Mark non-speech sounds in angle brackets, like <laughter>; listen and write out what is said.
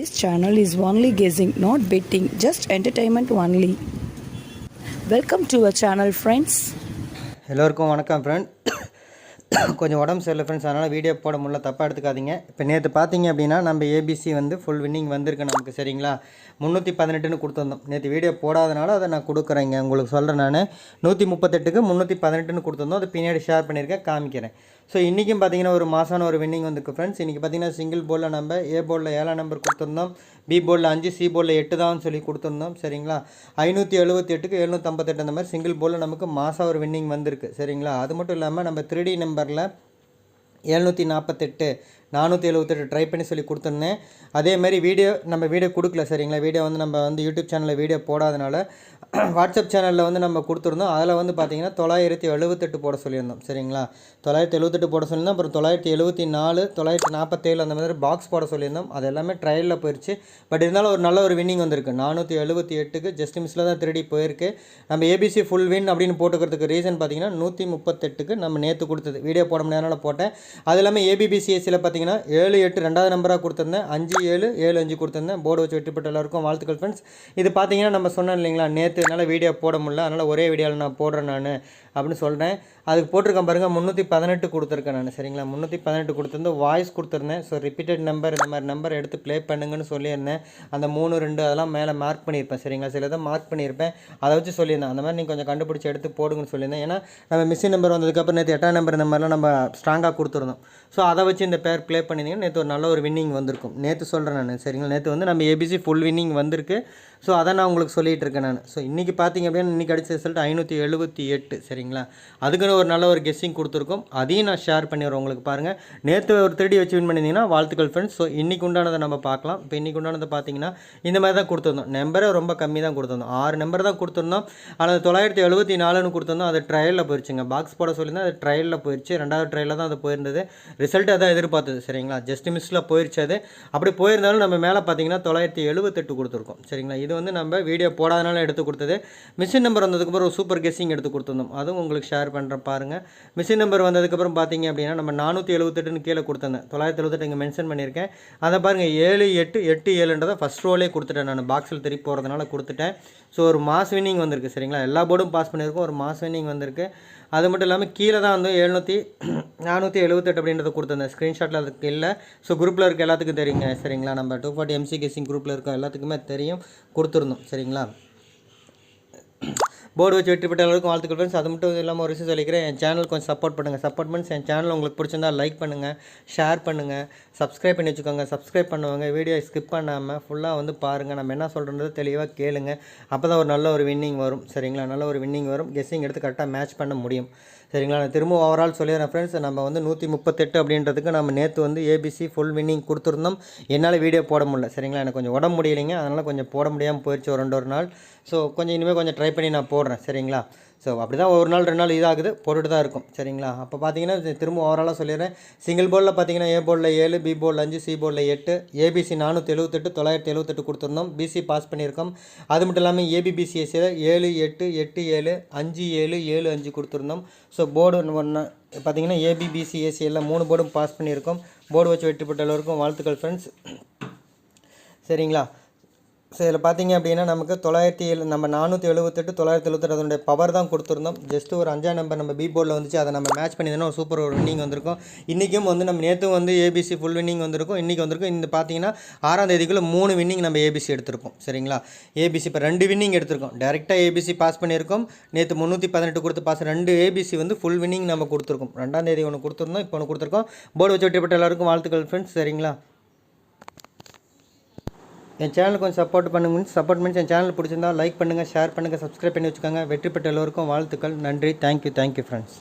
This channel is only guessing, not betting, just entertainment only. Welcome to our channel friends. எல்லோருக்கும் வணக்கம் friend கொஞ்சம் உடம்பு சரியில்லை friends அதனால் வீடியோ போட முடியல. தப்பாக எடுத்துக்காதீங்க. இப்போ நேற்று பார்த்தீங்க அப்படின்னா நம்ம ஏபிசி வந்து ஃபுல் வின்னிங் வந்திருக்கு நமக்கு சரிங்களா? முந்நூற்றி பதினெட்டுன்னு கொடுத்துருந்தோம். நேற்று வீடியோ போடாதனால அதை நான் கொடுக்குறேங்க. உங்களுக்கு சொல்கிறேன் நான். நூற்றி முப்பத்தெட்டுக்கு முந்நூற்றி பதினெட்டுன்னு கொடுத்துருந்தோம். அதை பின்னாடி ஷேர் பண்ணியிருக்கேன் காமிக்கிறேன். ஸோ இன்றைக்கும் பார்த்தீங்கன்னா ஒரு மாதமான ஒரு வின்னிங் வந்துருக்கு ஃப்ரெண்ட்ஸ் இன்றைக்கி பார்த்தீங்கன்னா சிங்கிள் போர்டில் நம்ம ஏ போர்டில் ஏழாம் நம்பர் கொடுத்துருந்தோம். பி போர்டில் அஞ்சு சி போலில் எட்டு தான் சொல்லி கொடுத்துருந்தோம் சரிங்களா? ஐநூற்றி எழுபத்தி எட்டுக்கு எழுநூற்றம்பத்தெட்டு அந்த மாதிரி சிங்கிள் போர்டில் நமக்கு மாதம் ஒரு வின்னிங் வந்திருக்கு சரிங்களா? அது மட்டும் இல்லாமல் நம்ம த்ரீ டி நம்பரில் எழுநூற்றி நாற்பத்தெட்டு நானூற்றி எழுபத்தெட்டு ட்ரை பண்ணி சொல்லி கொடுத்துருந்தேன். அதேமாரி வீடியோ நம்ம வீடியோ கொடுக்கல சரிங்களா? வீடியோ வந்து நம்ம வந்து யூடியூப் சேனலில் வீடியோ போடாதனால <clears throat> வாட்ஸ்அப் சேனலில் வந்து நம்ம கொடுத்துருந்தோம். அதில் வந்து பார்த்திங்கன்னா தொள்ளாயிரத்தி எழுபத்தெட்டு போட சொல்லியிருந்தோம் சரிங்களா? தொள்ளாயிரத்தி எழுபத்தெட்டு போட சொல்லியிருந்தோம். அப்புறம் தொள்ளாயிரத்தி எழுபத்தி நாலு தொள்ளாயிரத்தி நாற்பத்தேழு அந்த மாதிரி பாக்ஸ் போட சொல்லியிருந்தோம். அது எல்லாமே ட்ரையலில் போயிடுச்சு பட் இருந்தாலும் ஒரு நல்ல ஒரு வின்னிங் வந்திருக்கு. நானூற்றி எழுபத்தி எட்டுக்கு ஜஸ்ட் மிஸ்ஸில் தான் திருடி போயிருக்கு. நம்ம ஏபிசி ஃபுல் வின் அப்படின்னு போட்டுக்கிறதுக்கு ரீசன் பார்த்தீங்கன்னா நூற்றி முப்பத்தெட்டுக்கு நம்ம நேற்று கொடுத்தது. வீடியோ போட முடியாதனால போட்டேன். அது இல்லாமல் ஏபிபிசிஎஸ்சியில் பார்த்தீங்கன்னா பார்த்தீங்கன்னா ஏழு எட்டு ரெண்டாவது நம்பராக கொடுத்துருந்தேன். அஞ்சு ஏழு ஏழு அஞ்சு கொடுத்துருந்தேன். போர்டு வச்சு வெற்றி பெற்ற எல்லாருக்கும் வாழ்த்துக்கள் ஃப்ரெண்ட்ஸ் இது பார்த்தீங்கன்னா நம்ம சொன்னோம் இல்லைங்களா? நேற்று என்னால் வீடியோ போட முடியல. அதனால் ஒரே வீடியோவில் நான் போடுறேன் நான் அப்படின்னு சொல்கிறேன் அதுக்கு போட்டிருக்கேன் பாருங்கள் முந்நூற்றி பதினெட்டு கொடுத்துருக்கேன் நான் சரிங்களா? முந்நூற்றி பதினெட்டு கொடுத்துருந்து வாய்ஸ் கொடுத்துருந்தேன். ஸோ ரிப்பீட்டட் நம்பர் இந்த மாதிரி நம்பர் எடுத்து ப்ளே பண்ணுங்கன்னு சொல்லியிருந்தேன். அந்த மூணு ரெண்டு அதெல்லாம் மேலே மார்க் பண்ணியிருப்பேன் சரிங்களா? சில இதை மார்க் பண்ணியிருப்பேன். அதை வச்சு சொல்லியிருந்தேன். அந்த மாதிரி நீங்கள் கொஞ்சம் கண்டுபிடிச்சி எடுத்து போடுங்கன்னு சொல்லியிருந்தேன். ஏன்னா நம்ம மிஸ்ஸின் நம்பர் வந்ததுக்கப்புறம் நேற்று எட்டாம் நம்பர் இந்த மாதிரிலாம் நம்ம ஸ்ட்ராங்காக கொடுத்துருந்தோம். ஸோ அதை வச்சு இந்த பேர் ப்ளே பண்ணியிருந்தீங்கன்னா நேற்று ஒரு நல்ல ஒரு வின்னிங் வந்திருக்கும். நேற்று சொல்கிறேன் நான் சரிங்களா? நேற்று வந்து நம்ம ஏபிசி ஃபுல் வின்னிங் வந்திருக்கு. ஸோ அதை நான் உங்களுக்கு சொல்லிகிட்டு இருக்கேன் நான். ஸோ இன்றைக்கி பார்த்தீங்க அப்படின்னா இன்றைக்கி அடிச்ச ரிசல்ட் ஐநூற்றி எழுபத்தி எட்டு சரிங்களா? அதுக்குன்னு ஒரு நல்ல ஒரு கெஸ்ஸிங் கொடுத்துருக்கோம். அதையும் நான் ஷேர் பண்ணிடுறேன் உங்களுக்கு பாருங்கள் நேற்று ஒரு திருடி வச்சு வின் பண்ணியிருந்தீங்கன்னா வாழ்த்துக்கள் ஃப்ரெண்ட்ஸ் ஸோ இன்றைக்கு உண்டானதை நம்ம பார்க்கலாம். இப்போ இன்றைக்கு உண்டானதை பார்த்தீங்கன்னா இந்த மாதிரி தான் கொடுத்துருந்தோம். நம்பரே ரொம்ப கம்மி தான் கொடுத்துருந்தோம். ஆறு நம்பர் தான் கொடுத்துருந்தோம். ஆனால் தொள்ளாயிரத்தி எழுபத்தி நாலுன்னு கொடுத்துருந்தோம். அது ட்ரையலில் போயிடுச்சுங்க பாக்ஸ் போட சொல்லியிருந்தேன். அது ட்ரையலில் போயிடுச்சு ரெண்டாவது ட்ரையலில் தான் அது போயிருந்தது. ரிசல்ட் அதான் எதிர்பார்த்தது. சரிங்களா? ஜஸ்ட் மிஸ்ஸில் போயிடுச்சு அது. அப்படி போயிருந்தாலும் நம்ம மேலே பார்த்தீங்கன்னா தொள்ளாயிரத்தி எழுபத்தெட்டு கொடுத்துருக்கோம். சரிங்களா? இது வந்து நம்ம வீடியோ போடாதனால எடுத்து கொடுத்தது. மிஷின் நம்பர் வந்ததுக்கப்புறம் ஒரு சூப்பர் கெஸ்ஸிங் எடுத்து கொடுத்துருந்தோம். அதுவும் உங்களுக்கு ஷேர் பண்ணுறேன் பாருங்கள் மிஷின் நம்பர் வந்ததுக்கப்புறம் பார்த்தீங்க அப்படின்னா நம்ம நானூற்றி எழுபத்தெட்டுன்னு கீழே கொடுத்துருந்தேன் தொள்ளாயிரத்தி எழுபத்தெட்டு இங்கே மென்ஷன் பண்ணியிருக்கேன். அதை பாருங்கள் ஏழு எட்டு எட்டு ஏழுன்றதை ஃபஸ்ட் ரோலே கொடுத்துட்டேன் நான். பாக்ஸில் திருப்பி போகிறதுனால கொடுத்துட்டேன். ஸோ ஒரு மாஸ் வின்னிங் வந்திருக்கு சரிங்களா? எல்லா போர்டும் பாஸ் பண்ணியிருக்கோம் ஒரு மாஸ் வின்னிங் வந்திருக்கு. அது மட்டும் இல்லாமல் கீழே தான் வந்து எழுநூற்றி நானூற்றி எழுபத்தெட்டு அப்படின்றத கொடுத்துருந்தேன் ஸ்க்ரீன்ஷாட்டில் அதுக்கு இல்லை. ஸோ குரூப்பில் இருக்க எல்லாத்துக்கும் தெரியுங்க சரிங்களா? நம்ம டூ ஃபார்ட்டி எம்சி கேசிங் குரூப்பில் இருக்க எல்லாத்துக்குமே தெரியும் கொடுத்துருந்தோம் சரிங்களா? போர்டு வச்சு வெற்றி பெற்ற அளவுக்கு வாழ்த்துக்கள் ஃப்ரெண்ட்ஸ் அது மட்டும் இல்லாமல் ஒரு விஷயம் சொல்லிக்கிறேன். என் சேனல் கொஞ்சம் சப்போர்ட் பண்ணுங்கள் சப்போர்ட் பண்ணி என் சேனல் உங்களுக்கு பிடிச்சிருந்தா லைக் பண்ணுங்கள் ஷேர் பண்ணுங்கள் சப்ஸ்கிரைப் பண்ணி வச்சுக்கோங்க. சப்ஸ்கிரைப் பண்ணுவாங்க. வீடியோ ஸ்கிப் பண்ணாமல் ஃபுல்லாக வந்து பாருங்கள் நம்ம என்ன சொல்கிறது தெளிவாக கேளுங்க. அப்போ தான் ஒரு நல்ல ஒரு வின்னிங் வரும். சரிங்களா? நல்ல ஒரு வின்னிங் வரும். கெஸ்ஸிங் எடுத்து கரெக்டாக மேட்ச் பண்ண முடியும். சரிங்களா? நான் திரும்ப ஓவரால் சொல்லிடுறேன் ஃப்ரெண்ட்ஸ் நம்ம வந்து நூற்றி முப்பத்தெட்டு அப்படின்றதுக்கு நம்ம நேற்று வந்து ஏபிசி ஃபுல் வின்னிங் கொடுத்துருந்தோம். என்னால் வீடியோ போட முடியல. சரிங்களா? எனக்கு கொஞ்சம் உடம்பு முடியலைங்க. அதனால் கொஞ்சம் போட முடியாமல் போயிடுச்சு ஒரு ரெண்டு ஒரு நாள். ஸோ கொஞ்சம் இனிமேல் கொஞ்சம் ட்ரை பண்ணி நான் போடுறேன். சரிங்களா? ஸோ அப்படி தான் ஒரு நாள் ரெண்டு நாள் இதாகுது. போட்டுட்டு தான் இருக்கும். சரிங்களா? அப்போ பார்த்தீங்கன்னா திரும்ப ஓவராலாக சொல்லிடுறேன். சிங்கிள் போர்டில் பார்த்தீங்கன்னா ஏ போர்டில் ஏழு பி போலில் அஞ்சு சி போர்டில் எட்டு ஏபிசி நானூற்றி எழுபத்தெட்டு தொள்ளாயிரத்தி எழுபத்தெட்டு கொடுத்துருந்தோம். பிசி பாஸ் பண்ணியிருக்கோம். அது மட்டும் இல்லாமல் ஏபிபிசிஎஸ்சியில் ஏழு எட்டு எட்டு ஏழு அஞ்சு ஏழு ஏழு அஞ்சு கொடுத்துருந்தோம். ஸோ போர்டு ஒன்று பார்த்தீங்கன்னா ஏபிபிசிஎஸ்சி எல்லாம் மூணு போர்டும் பாஸ் பண்ணியிருக்கோம். போர்டு வச்சு வெற்றி பெற்ற எல்லோருக்கும் வாழ்த்துக்கள் ஃப்ரெண்ட்ஸ் சரிங்களா? ஸோ இதில் பார்த்தீங்க அப்படின்னா நமக்கு தொள்ளாயிரத்தி ஏழு நம்ம நானூற்றி எழுபத்தெட்டு தொள்ளாயிரத்தி எழுபத்தெட்டு அதனுடைய பவர் தான் கொடுத்துருந்தோம். ஜஸ்ட் ஒரு அஞ்சாம் நம்பர் நம்ம பி போர்டில் வந்துச்சு. அதை நம்ம மேட்ச் பண்ணியிருந்தோம். ஒரு சூப்பர் ஒரு வின்னிங் வந்திருக்கும். இன்றைக்கும் வந்து நம்ம நேற்று வந்து ஏபிசி ஃபுல் வின்னிங் வந்திருக்கும். இன்றைக்கி வந்திருக்கும். இந்த பார்த்தீங்கன்னா ஆறாம் தேதிக்குள்ளே மூணு வின்னிங் நம்ம ஏபிசி எடுத்திருக்கோம். சரிங்களா? ஏபிசி இப்போ ரெண்டு வின்னிங் எடுத்திருக்கோம். டேரெக்டாக ஏபிசி பாஸ் பண்ணியிருக்கோம். நேற்று முந்நூற்றி பதினெட்டு கொடுத்து பாஸ் ரெண்டு ஏபிசி வந்து ஃபுல் வின்னிங் நம்ம கொடுத்துருக்கோம். ரெண்டாம் தேதி ஒன்று கொடுத்துருந்தோம். இப்போ ஒன்று கொடுத்துருக்கோம். போர்டு வச்சு வெட்டிப்பட்ட எல்லாருக்கும் வாழ்த்துக்கள் ஃப்ரெண்ட்ஸ் சரிங்களா? என் சேனலுக்கு கொஞ்சம் சப்போர்ட் பண்ணுங்க. சப்போர்ட் பண்ணி என் சேனல் பிடிச்சிருந்தா லைக் பண்ணுங்கள் ஷேர் பண்ணுங்கள் சப்ஸ்கிரைப் பண்ணி வச்சுக்கோங்க. வெற்றி பெற்ற எல்லோருக்கும் வாழ்த்துக்கள். நன்றி. Thank you thank you friends